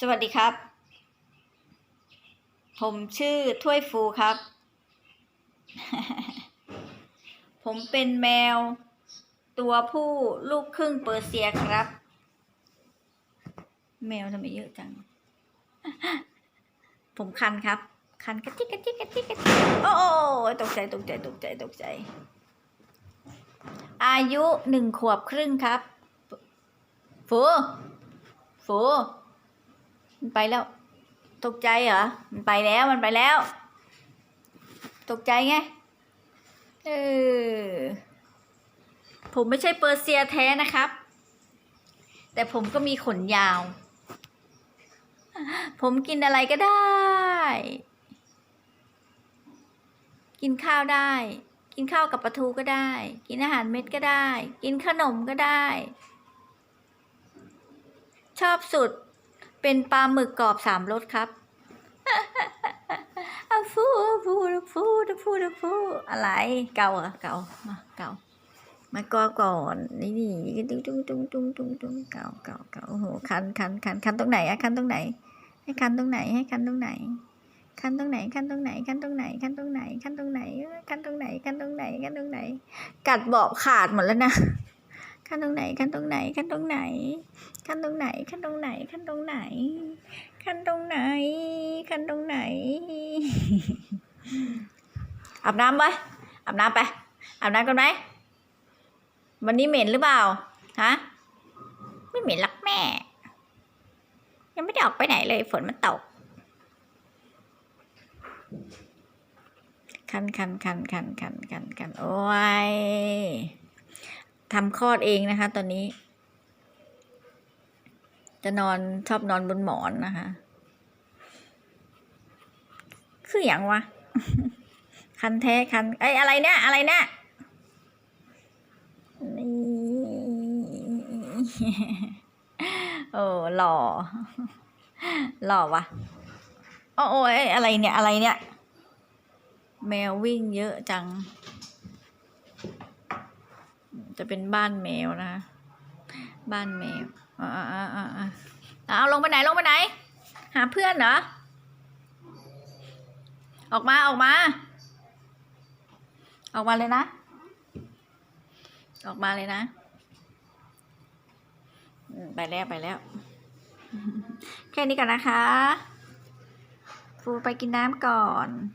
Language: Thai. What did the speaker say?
สวัสดีครับ ผมชื่อถ้วยฟูครับ ผมเป็นแมว ตัวผู้ลูกครึ่งเปอร์เซียครับ แมวทำไมเยอะจัง ผมคันครับ คันกระจิกกระจิกกระจิกกระจิกโอ้โอ้โอ้ตกใจตกใจตกใจตกใจ อายุหนึ่งขวบครึ่งครับ ฟู ฟู มันไปแล้ว ตกใจเหรอ มันไปแล้วมันไปแล้ว ตกใจไง เออ ผมไม่ใช่เปอร์เซียแท้นะครับ แต่ผมก็มีขนยาว ผมกินอะไรก็ได้ กินข้าวได้ กินข้าวกับปลาทูก็ได้ กินอาหารเม็ดก็ได้ กินขนมก็ได้ ชอบสุด เป็นปลาหมึกกรอบสามรสครับอะฟูฟูฟูฟูฟูฟูอะไร เก่าเหรอเก่ามาเก่ามาก่อก่อนนี่นี่ตุ้งตุ้งตุ้งตุ้งตุ้งตุ้งเก่าเก่าเก่าโอ้โหคันคันคันคันตรงไหนอะคันตรงไหน ให้คันตรงไหนให้คันตรงไหนคันตรงไหนคันตรงไหนคันตรงไหนคันตรงไหนคันตรงไหนคันตรงไหนคันตรงไหนคันตรงไหน กัดเบาะขาดหมดแล้วนะ คันตรงไหนคันตรงไหนคันตรงไหนคันตรงไหนคันตรงไหนคันตรงไหนคันตรงไหนคันตรงไหนอาบน้ำไปอาบน้ำไปอาบน้ำกันไหมวันนี้เหม็นหรือเปล่าฮะไม่เหม็นหรักแม่ ยังไม่ได้ออกไปไหนเลย ฝนมันตกคันคันคันคันคันคันคันโอ้ย ทำคลอดเองนะคะ ตอนนี้ จะนอนชอบนอนบนหมอนนะคะ คืออย่างวะ คันแท้คันไอ้อะไรเนี่ยอะไรเนี่ยนี่โอ้หล่อ หล่อวะโอ้โอ้ยอะไรเนี่ยอะไรเนี่ย แมววิ่งเยอะจัง จะเป็นบ้านแมวนะ บ้านแมวอ่าอ่าอ่าอ่าเอาลงไปไหนลงไปไหน หาเพื่อนเหรอ ออกมาออกมา ออกมาเลยนะ ออกมาเลยนะ ไปแล้วไปแล้ว แค่นี้ก่อนนะคะฟูไปกินน้ำก่อน